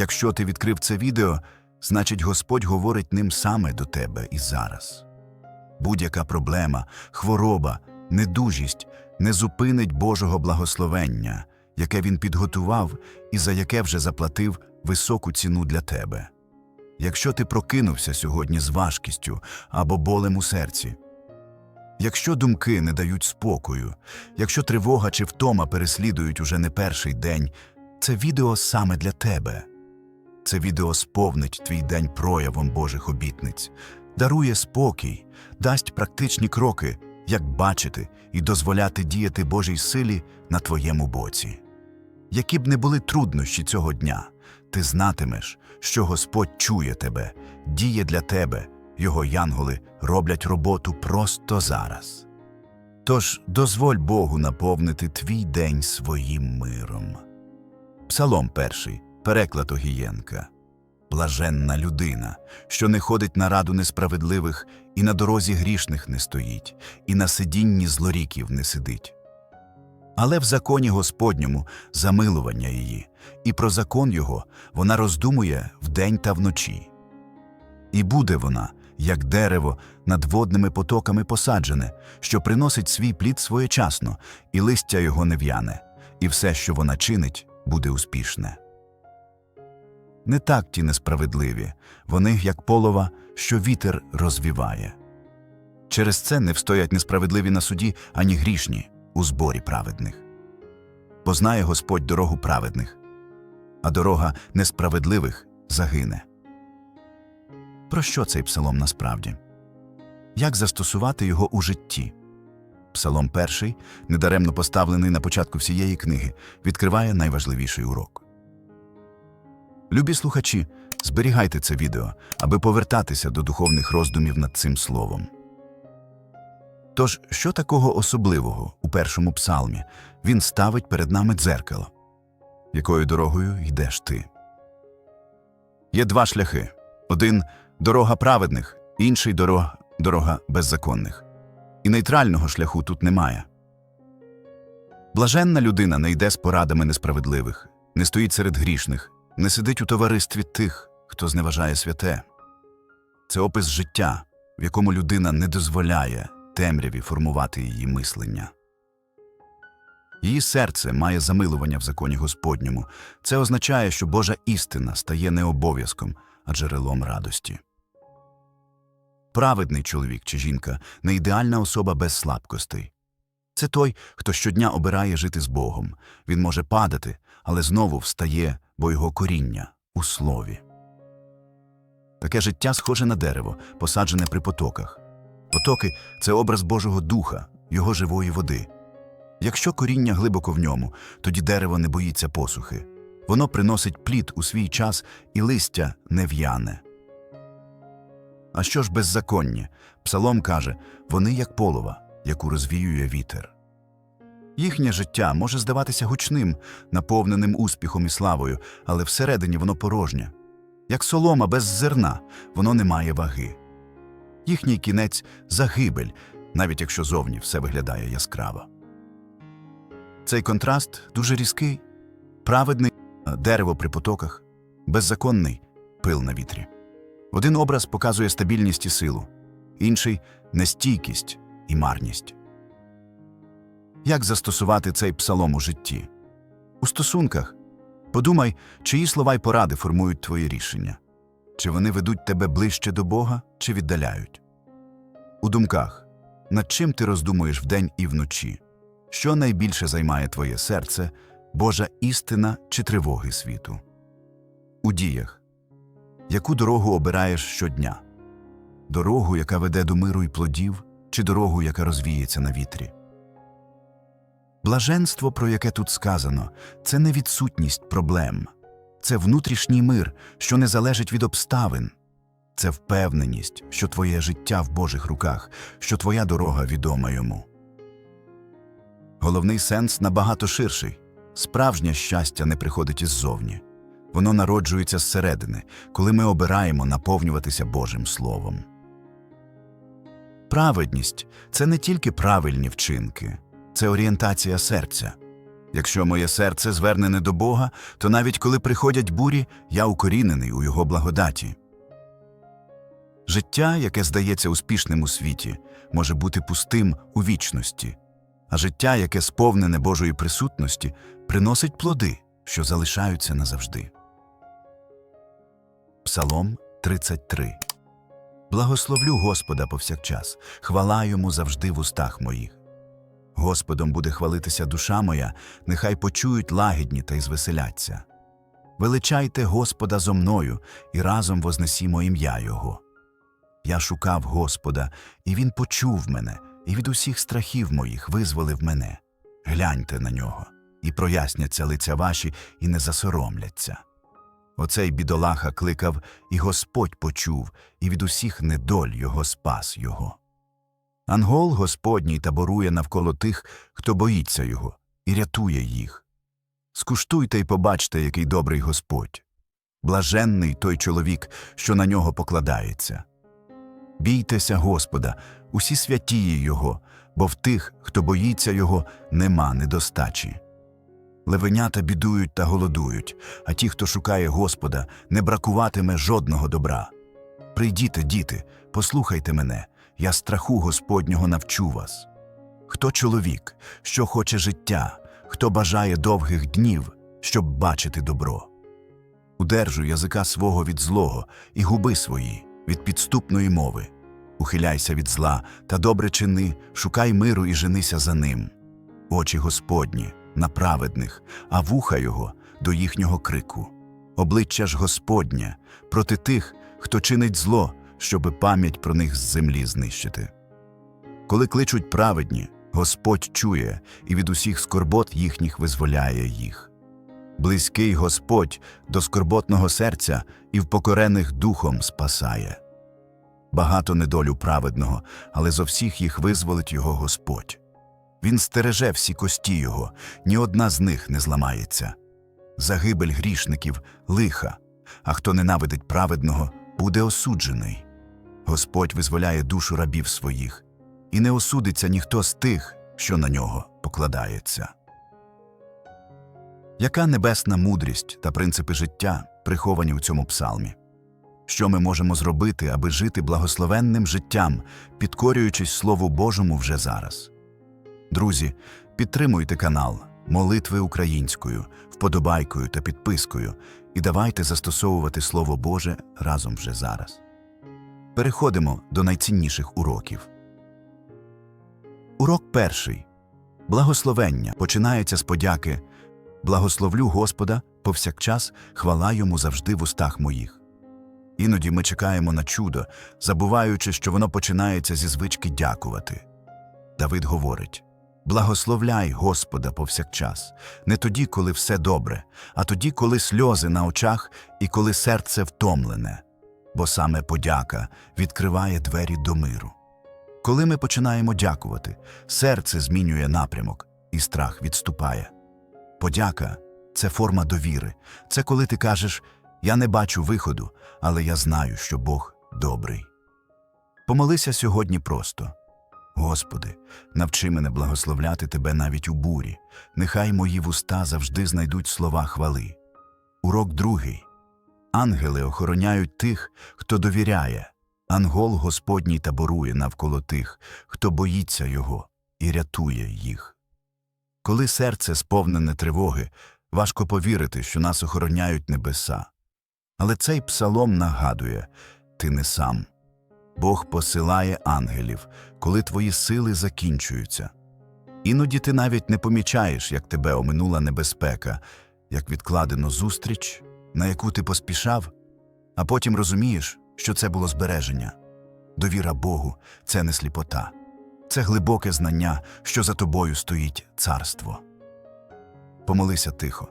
Якщо ти відкрив це відео, значить Господь говорить ним саме до тебе і зараз. Будь-яка проблема, хвороба, недужість не зупинить Божого благословення, яке Він підготував і за яке вже заплатив високу ціну для тебе. Якщо ти прокинувся сьогодні з важкістю або болем у серці, якщо думки не дають спокою, якщо тривога чи втома переслідують уже не перший день, це відео саме для тебе. Це відео сповнить твій день проявом Божих обітниць, дарує спокій, дасть практичні кроки, як бачити і дозволяти діяти Божій силі на твоєму боці. Які б не були труднощі цього дня, ти знатимеш, що Господь чує тебе, діє для тебе, його янголи роблять роботу просто зараз. Тож дозволь Богу наповнити твій день своїм миром. Псалом перший, переклад Огієнка. Блаженна людина, що не ходить на раду несправедливих, і на дорозі грішних не стоїть, і на сидінні злоріків не сидить. Але в законі Господньому замилування її, і про закон його вона роздумує вдень та вночі. І буде вона, як дерево, над водними потоками посаджене, що приносить свій плід своєчасно, і листя його не в'яне, і все, що вона чинить, буде успішне. Не так ті несправедливі, вони, як полова, що вітер розвіває. Через це не встоять несправедливі на суді, ані грішні у зборі праведних. Познає Господь дорогу праведних, а дорога несправедливих загине. Про що цей псалом насправді? Як застосувати його у житті? Псалом перший, недаремно поставлений на початку всієї книги, відкриває найважливіший урок. Любі слухачі, зберігайте це відео, аби повертатися до духовних роздумів над цим словом. Тож, що такого особливого у першому псалмі він ставить перед нами дзеркало? Якою дорогою йдеш ти? Є два шляхи: один дорога праведних, інший дорога, дорога беззаконних. І нейтрального шляху тут немає. Блаженна людина не йде з порадами несправедливих, не стоїть серед грішних, не сидить у товаристві тих, хто зневажає святе. Це опис життя, в якому людина не дозволяє темряві формувати її мислення. Її серце має замилування в законі Господньому. Це означає, що Божа істина стає не обов'язком, а джерелом радості. Праведний чоловік чи жінка не ідеальна особа без слабкостей. Це той, хто щодня обирає жити з Богом. Він може падати, але знову встає, бо його коріння у слові. Таке життя схоже на дерево, посаджене при потоках. Потоки це образ Божого духа, його живої води. Якщо коріння глибоко в ньому, тоді дерево не боїться посухи. Воно приносить плід у свій час і листя не в'яне. А що ж беззаконні? Псалом каже, вони як полова, яку розвіює вітер. Їхнє життя може здаватися гучним, наповненим успіхом і славою, але всередині воно порожнє. Як солома без зерна, воно не має ваги. Їхній кінець загибель, навіть якщо зовні все виглядає яскраво. Цей контраст дуже різкий, праведний дерево при потоках, беззаконний пил на вітрі. Один образ показує стабільність і силу, інший нестійкість і марність. Як застосувати цей псалом у житті? У стосунках подумай, чиї слова й поради формують твої рішення, чи вони ведуть тебе ближче до Бога, чи віддаляють. У думках над чим ти роздумуєш вдень і вночі, що найбільше займає твоє серце, Божа істина чи тривоги світу. У діях яку дорогу обираєш щодня? Дорогу, яка веде до миру й плодів, чи дорогу, яка розвіється на вітрі? Блаженство, про яке тут сказано, це не відсутність проблем, це внутрішній мир, що не залежить від обставин, це впевненість, що твоє життя в Божих руках, що твоя дорога відома йому. Головний сенс набагато ширший справжнє щастя не приходить іззовні. Воно народжується зсередини, коли ми обираємо наповнюватися Божим Словом. Праведність це не тільки правильні вчинки, це орієнтація серця. Якщо моє серце звернене до Бога, то навіть коли приходять бурі, я укорінений у Його благодаті. Життя, яке здається успішним у світі, може бути пустим у вічності, а життя, яке сповнене Божої присутності, приносить плоди, що залишаються назавжди. Псалом 33 Благословлю Господа повсякчас, хвала йому завжди в устах моїх. Господом буде хвалитися душа моя, нехай почують лагідні та й звеселяться. Величайте Господа зо мною, і разом вознесімо ім'я Його. Я шукав Господа, і Він почув мене, і від усіх страхів моїх визволив мене. Гляньте на нього, і проясняться лиця ваші, і не засоромляться. Оцей бідолаха кликав, і Господь почув, і від усіх недоль його спас його. Ангол Господній таборує навколо тих, хто боїться його, і рятує їх. Скуштуйте й побачте, який добрий Господь. Блаженний той чоловік, що на нього покладається. Бійтеся Господа, усі святії Його, бо в тих, хто боїться Його, нема недостачі. Левенята бідують та голодують, а ті, хто шукає Господа, не бракуватиме жодного добра. Прийдіте, діти, послухайте мене, я страху Господнього навчу вас. Хто чоловік, що хоче життя, хто бажає довгих днів, щоб бачити добро. Удержуй язика свого від злого і губи свої від підступної мови. Ухиляйся від зла та добре чини, шукай миру і женися за ним. Очі Господні на праведних, а вуха його до їхнього крику. Обличчя ж Господнє проти тих, хто чинить зло, щоби пам'ять про них з землі знищити. Коли кличуть праведні, Господь чує і від усіх скорбот їхніх визволяє їх. Близький Господь до скорботного серця і впокорених духом спасає. Багато недолю праведного, але зо всіх їх визволить його Господь. Він стереже всі кості його, ні одна з них не зламається. Загибель грішників лиха, а хто ненавидить праведного, буде осуджений. Господь визволяє душу рабів своїх, і не осудиться ніхто з тих, що на нього покладається. Яка небесна мудрість та принципи життя приховані у цьому псалмі? Що ми можемо зробити, аби жити благословенним життям, підкорюючись Слову Божому вже зараз? Друзі, підтримуйте канал Молитви українською, вподобайкою та підпискою і давайте застосовувати Слово Боже разом вже зараз. Переходимо до найцінніших уроків. Урок перший. Благословення починається з подяки Благословлю Господа повсякчас, хвала йому завжди в устах моїх. Іноді ми чекаємо на чудо, забуваючи, що воно починається зі звички дякувати. Давид говорить Благословляй Господа повсякчас, не тоді, коли все добре, а тоді, коли сльози на очах і коли серце втомлене, бо саме подяка відкриває двері до миру. Коли ми починаємо дякувати, серце змінює напрямок, і страх відступає. Подяка це форма довіри. Це коли ти кажеш Я не бачу виходу, але я знаю, що Бог добрий. Помолися сьогодні просто. Господи, навчи мене благословляти Тебе навіть у бурі, нехай мої вуста завжди знайдуть слова хвали. Урок другий. Ангели охороняють тих, хто довіряє. Ангол Господній таборує навколо тих, хто боїться Його і рятує їх. Коли серце сповнене тривоги, важко повірити, що нас охороняють небеса. Але цей псалом нагадує ти не сам. Бог посилає ангелів, коли твої сили закінчуються. Іноді ти навіть не помічаєш, як тебе оминула небезпека, як відкладено зустріч, на яку ти поспішав, а потім розумієш, що це було збереження. Довіра Богу це не сліпота, це глибоке знання, що за тобою стоїть царство. Помолися тихо.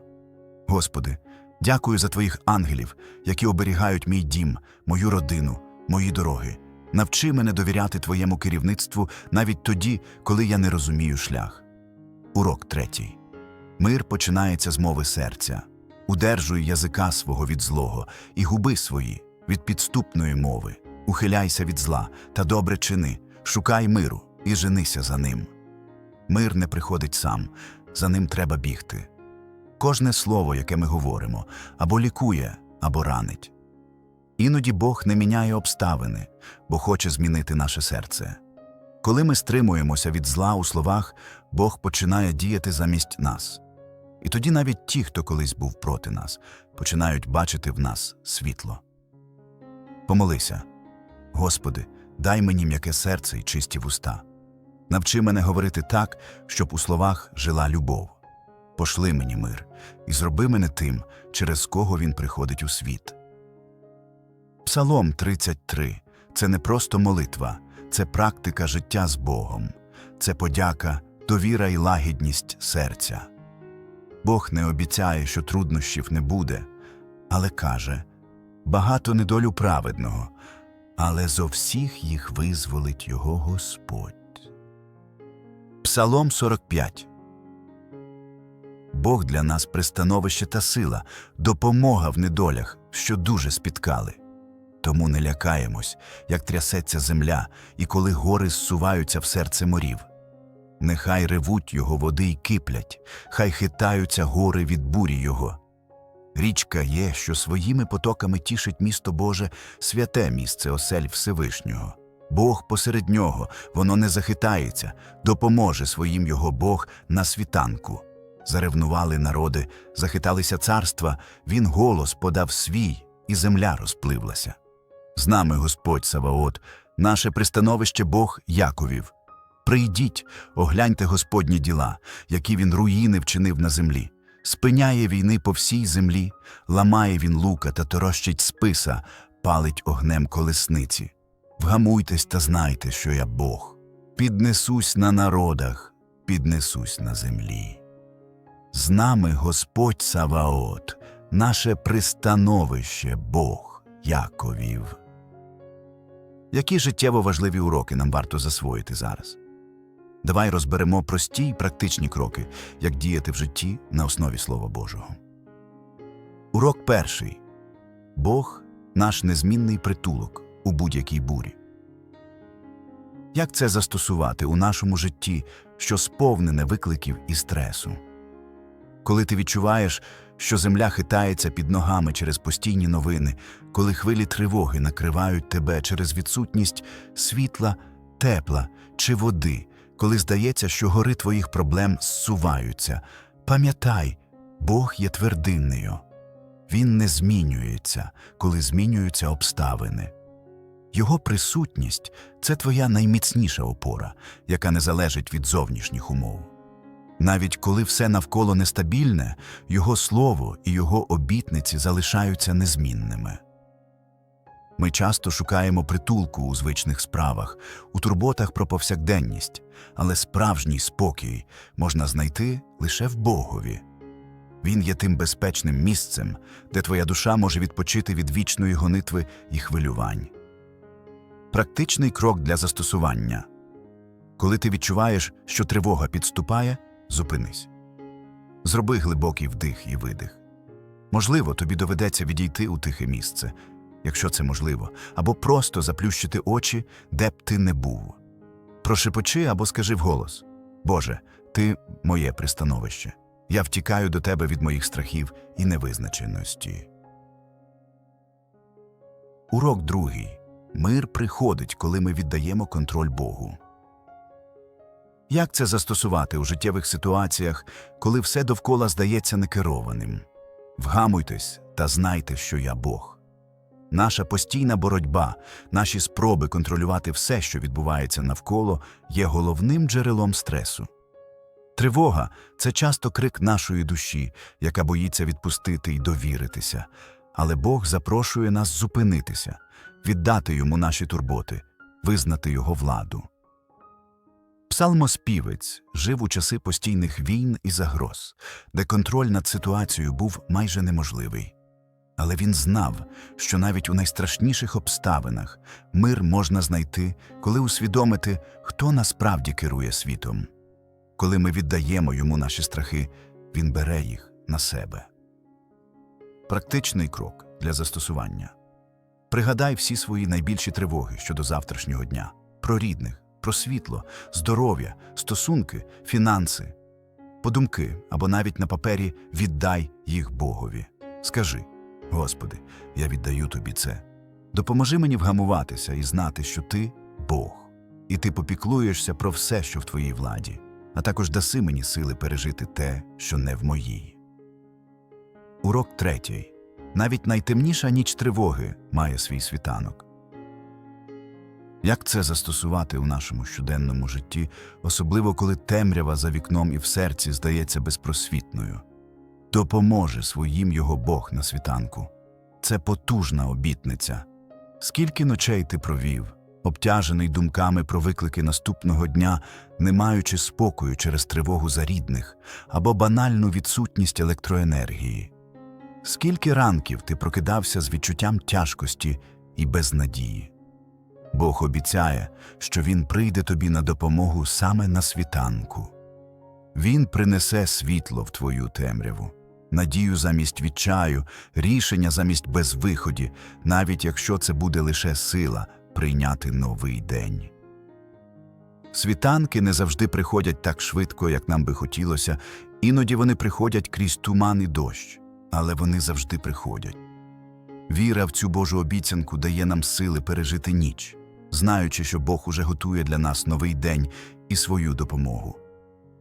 Господи, дякую за твоїх ангелів, які оберігають мій дім, мою родину, мої дороги. Навчи мене довіряти Твоєму керівництву навіть тоді, коли я не розумію шлях. Урок третій. Мир починається з мови серця. Удержуй язика свого від злого і губи свої від підступної мови. Ухиляйся від зла та добре чини, шукай миру і женися за ним. Мир не приходить сам, за ним треба бігти. Кожне слово, яке ми говоримо, або лікує, або ранить. Іноді Бог не міняє обставини, бо хоче змінити наше серце. Коли ми стримуємося від зла у словах, Бог починає діяти замість нас. І тоді навіть ті, хто колись був проти нас, починають бачити в нас світло. Помолися, Господи, дай мені м'яке серце і чисті вуста. Навчи мене говорити так, щоб у словах жила любов. Пошли мені мир і зроби мене тим, через кого він приходить у світ. Псалом 33 це не просто молитва, це практика життя з Богом, це подяка, довіра і лагідність серця. Бог не обіцяє, що труднощів не буде, але каже багато недолю праведного, але зо всіх їх визволить його Господь. Псалом 45 Бог для нас пристановище та сила, допомога в недолях, що дуже спіткали. Тому не лякаємось, як трясеться земля, і коли гори зсуваються в серце морів. Нехай ревуть його води й киплять, хай хитаються гори від бурі його. Річка є, що своїми потоками тішить місто Боже, святе місце осель Всевишнього. Бог посеред нього, воно не захитається, допоможе своїм його Бог на світанку. Заревнували народи, захиталися царства, він голос подав свій, і земля розпливлася. З нами Господь Саваот, наше пристановище Бог Яковів. Прийдіть, огляньте Господні діла, які він руїни вчинив на землі. Спиняє війни по всій землі, ламає він лука та торощить списа, палить огнем колесниці. Вгамуйтесь та знайте, що я Бог. Піднесусь на народах, піднесусь на землі. З нами Господь Саваот, наше пристановище Бог Яковів. Які життєво важливі уроки нам варто засвоїти зараз? Давай розберемо прості й практичні кроки, як діяти в житті на основі Слова Божого. Урок перший Бог наш незмінний притулок у будь-якій бурі. Як це застосувати у нашому житті, що сповнене викликів і стресу? Коли ти відчуваєш, що земля хитається під ногами через постійні новини, коли хвилі тривоги накривають тебе через відсутність світла, тепла чи води, коли здається, що гори твоїх проблем зсуваються, пам'ятай, Бог є твердинною. Він не змінюється, коли змінюються обставини. Його присутність це твоя найміцніша опора, яка не залежить від зовнішніх умов. Навіть коли все навколо нестабільне, його слово і його обітниці залишаються незмінними. Ми часто шукаємо притулку у звичних справах, у турботах про повсякденність, але справжній спокій можна знайти лише в Богові. Він є тим безпечним місцем, де твоя душа може відпочити від вічної гонитви і хвилювань. Практичний крок для застосування. Коли ти відчуваєш, що тривога підступає, зупинись. Зроби глибокий вдих і видих. Можливо, тобі доведеться відійти у тихе місце, якщо це можливо, або просто заплющити очі, де б ти не був. Прошепочи або скажи вголос Боже, ти моє пристановище. Я втікаю до тебе від моїх страхів і невизначеності. Урок другий. Мир приходить, коли ми віддаємо контроль Богу. Як це застосувати у життєвих ситуаціях, коли все довкола здається некерованим? Вгамуйтесь та знайте, що я Бог. Наша постійна боротьба, наші спроби контролювати все, що відбувається навколо, є головним джерелом стресу. Тривога це часто крик нашої душі, яка боїться відпустити й довіритися, але Бог запрошує нас зупинитися, віддати йому наші турботи, визнати його владу. Псалмоспівець жив у часи постійних війн і загроз, де контроль над ситуацією був майже неможливий. Але він знав, що навіть у найстрашніших обставинах мир можна знайти, коли усвідомити, хто насправді керує світом. Коли ми віддаємо йому наші страхи, він бере їх на себе. Практичний крок для застосування. Пригадай всі свої найбільші тривоги щодо завтрашнього дня, про рідних, про світло, здоров'я, стосунки, фінанси. подумки або навіть на папері віддай їх Богові. Скажи: Господи, я віддаю тобі це. Допоможи мені вгамуватися і знати, що ти Бог, і ти попіклуєшся про все, що в твоїй владі, а також даси мені сили пережити те, що не в моїй. Урок третій. Навіть найтемніша ніч тривоги має свій світанок. Як це застосувати у нашому щоденному житті, особливо коли темрява за вікном і в серці здається безпросвітною? Допоможе своїм його Бог на світанку. Це потужна обітниця. Скільки ночей ти провів, обтяжений думками про виклики наступного дня, не маючи спокою через тривогу за рідних або банальну відсутність електроенергії? Скільки ранків ти прокидався з відчуттям тяжкості і безнадії? Бог обіцяє, що Він прийде тобі на допомогу саме на світанку. Він принесе світло в твою темряву, надію замість відчаю, рішення замість безвиході, навіть якщо це буде лише сила прийняти новий день. Світанки не завжди приходять так швидко, як нам би хотілося, іноді вони приходять крізь туман і дощ, але вони завжди приходять. Віра в цю Божу обіцянку дає нам сили пережити ніч, знаючи, що Бог уже готує для нас новий день і свою допомогу.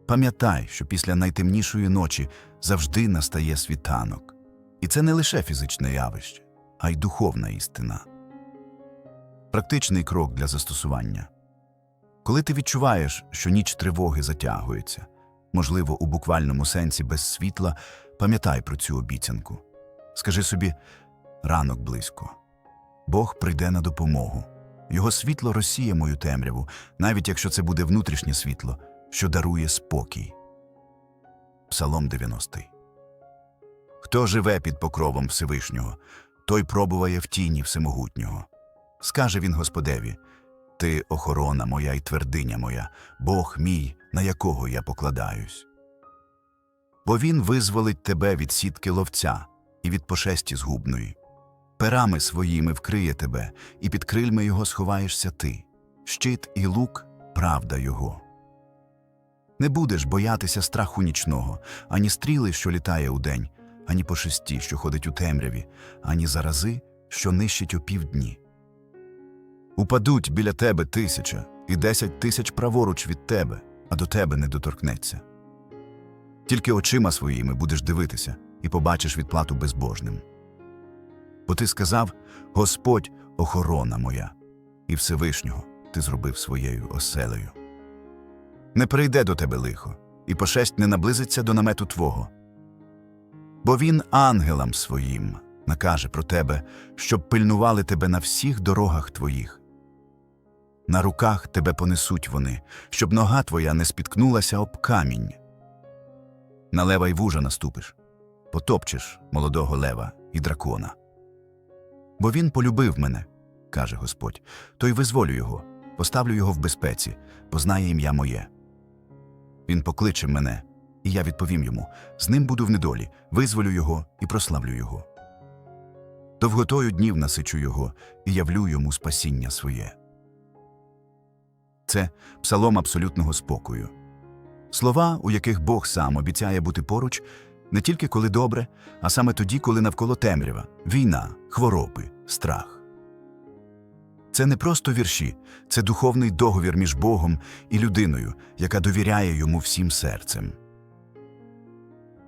Пам'ятай, що після найтемнішої ночі завжди настає світанок. І це не лише фізичне явище, а й духовна істина. Практичний крок для застосування. Коли ти відчуваєш, що ніч тривоги затягується, можливо, у буквальному сенсі без світла, пам'ятай про цю обіцянку. Скажи собі ранок близько. Бог прийде на допомогу. Його світло розсіє мою темряву, навіть якщо це буде внутрішнє світло, що дарує спокій. Псалом 90. Хто живе під покровом Всевишнього, той пробуває в тіні Всемогутнього. Скаже він Господеві: Ти охорона моя і твердиня моя, Бог мій, на якого я покладаюсь. Бо він визволить тебе від сітки ловця і від пошесті згубної. Перами своїми вкриє тебе, і під крильми його сховаєшся ти. Щит і лук правда його. Не будеш боятися страху нічного, ані стріли, що літає удень, ані пошесті, що ходить у темряві, ані зарази, що нищить у півдні. Упадуть біля тебе тисяча і десять тисяч праворуч від тебе, а до тебе не доторкнеться. Тільки очима своїми будеш дивитися і побачиш відплату безбожним. Бо ти сказав Господь охорона моя, і Всевишнього ти зробив своєю оселею. Не прийде до тебе лихо, і пошесть не наблизиться до намету твого. Бо він ангелам своїм накаже про тебе, щоб пильнували тебе на всіх дорогах твоїх. На руках тебе понесуть вони, щоб нога твоя не спіткнулася об камінь. На лева й вужа наступиш, потопчеш молодого лева і дракона. Бо він полюбив мене, каже Господь, то й визволю його, поставлю його в безпеці, познає ім'я моє. Він покличе мене, і я відповім йому: з ним буду в недолі, визволю його і прославлю його. Довготою днів насичу його і явлю йому спасіння своє. Це псалом абсолютного спокою. Слова, у яких Бог сам обіцяє бути поруч, не тільки коли добре, а саме тоді, коли навколо темрява, війна, хвороби, страх. Це не просто вірші, це духовний договір між Богом і людиною, яка довіряє йому всім серцем.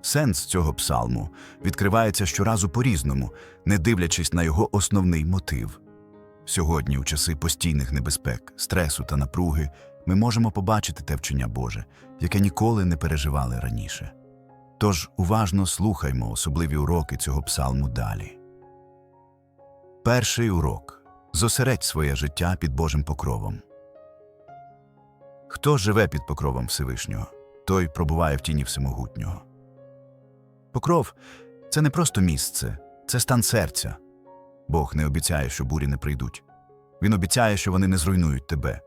Сенс цього псалму відкривається щоразу по-різному, не дивлячись на його основний мотив. Сьогодні, у часи постійних небезпек, стресу та напруги, ми можемо побачити те вчення Боже, яке ніколи не переживали раніше. Тож уважно слухаймо особливі уроки цього псалму далі. Перший урок зосередь своє життя під Божим покровом. Хто живе під покровом Всевишнього, той пробуває в тіні Всемогутнього. Покров це не просто місце, це стан серця. Бог не обіцяє, що бурі не прийдуть. Він обіцяє, що вони не зруйнують тебе.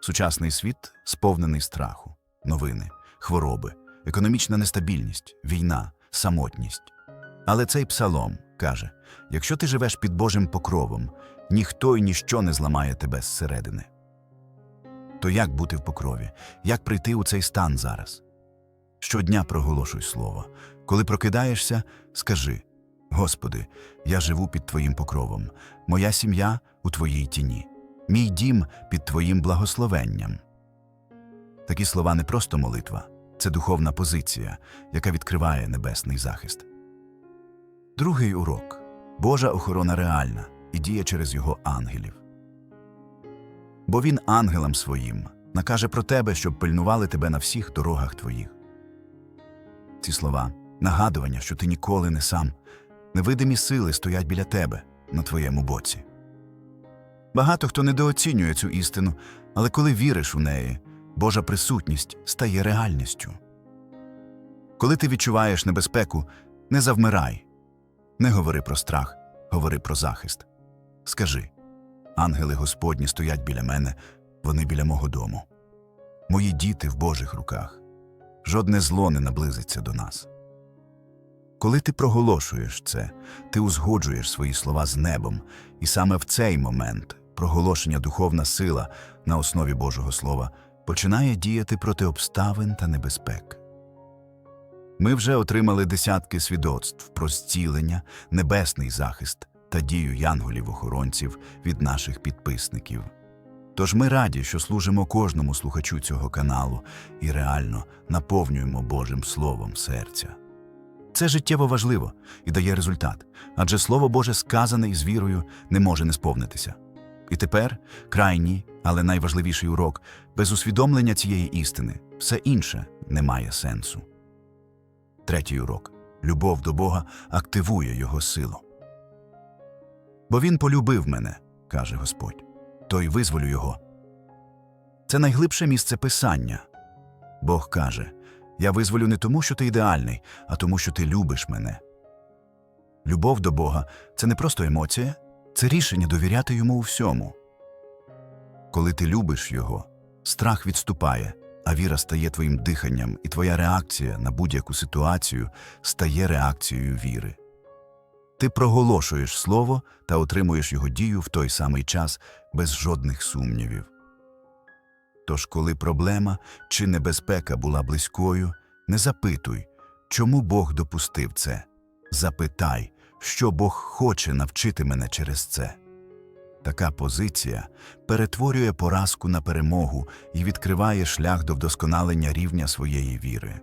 Сучасний світ сповнений страху, новини, хвороби, економічна нестабільність, війна, самотність. Але цей псалом каже: якщо ти живеш під Божим покровом, ніхто й ніщо не зламає тебе зсередини. То як бути в покрові? Як прийти у цей стан зараз? Щодня проголошуй слово. Коли прокидаєшся, скажи: Господи, я живу під Твоїм покровом, моя сім'я у Твоїй тіні, мій дім під Твоїм благословенням. Такі слова не просто молитва, це духовна позиція, яка відкриває небесний захист. Другий урок Божа охорона реальна і діє через його ангелів. Бо він ангелам своїм накаже про тебе, щоб пильнували тебе на всіх дорогах твоїх. Ці слова нагадування, що ти ніколи не сам, невидимі сили стоять біля тебе на твоєму боці. Багато хто недооцінює цю істину, але коли віриш у неї, Божа присутність стає реальністю. Коли ти відчуваєш небезпеку, не завмирай, не говори про страх, говори про захист. Скажи ангели Господні стоять біля мене, вони біля мого дому. Мої діти в Божих руках. Жодне зло не наблизиться до нас. Коли ти проголошуєш це, ти узгоджуєш свої слова з небом, і саме в цей момент проголошення духовна сила на основі Божого Слова починає діяти проти обставин та небезпек. Ми вже отримали десятки свідоцтв про зцілення, небесний захист та дію янголів-охоронців від наших підписників. Тож ми раді, що служимо кожному слухачу цього каналу і реально наповнюємо Божим Словом серця. Це життєво важливо і дає результат, адже Слово Боже сказане із вірою не може не сповнитися. І тепер крайній, але найважливіший урок без усвідомлення цієї істини все інше не має сенсу. Третій урок любов до Бога активує Його силу. Бо Він полюбив мене, каже Господь, то й визволю Його. Це найглибше місце писання. Бог каже: Я визволю не тому, що ти ідеальний, а тому, що ти любиш мене. Любов до Бога це не просто емоція, це рішення довіряти йому у всьому. Коли ти любиш Його, страх відступає, а віра стає твоїм диханням, і твоя реакція на будь-яку ситуацію стає реакцією віри. Ти проголошуєш слово та отримуєш його дію в той самий час без жодних сумнівів. Тож, коли проблема чи небезпека була близькою, не запитуй, чому Бог допустив це. Запитай, що Бог хоче навчити мене через це. Така позиція перетворює поразку на перемогу і відкриває шлях до вдосконалення рівня своєї віри.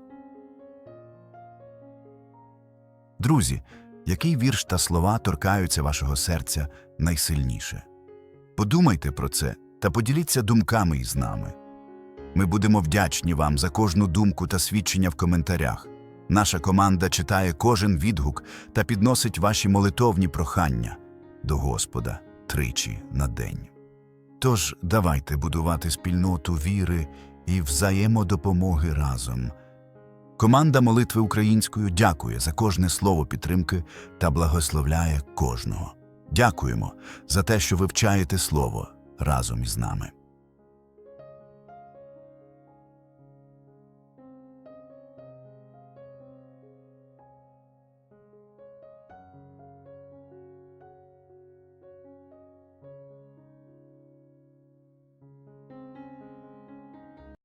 Друзі, який вірш та слова торкаються вашого серця найсильніше? Подумайте про це та поділіться думками із нами. Ми будемо вдячні вам за кожну думку та свідчення в коментарях. Наша команда читає кожен відгук та підносить ваші молитовні прохання до Господа тричі на день. Тож давайте будувати спільноту віри і взаємодопомоги разом. Команда молитви українською дякує за кожне слово підтримки та благословляє кожного. Дякуємо за те, що вивчаєте слово разом із нами.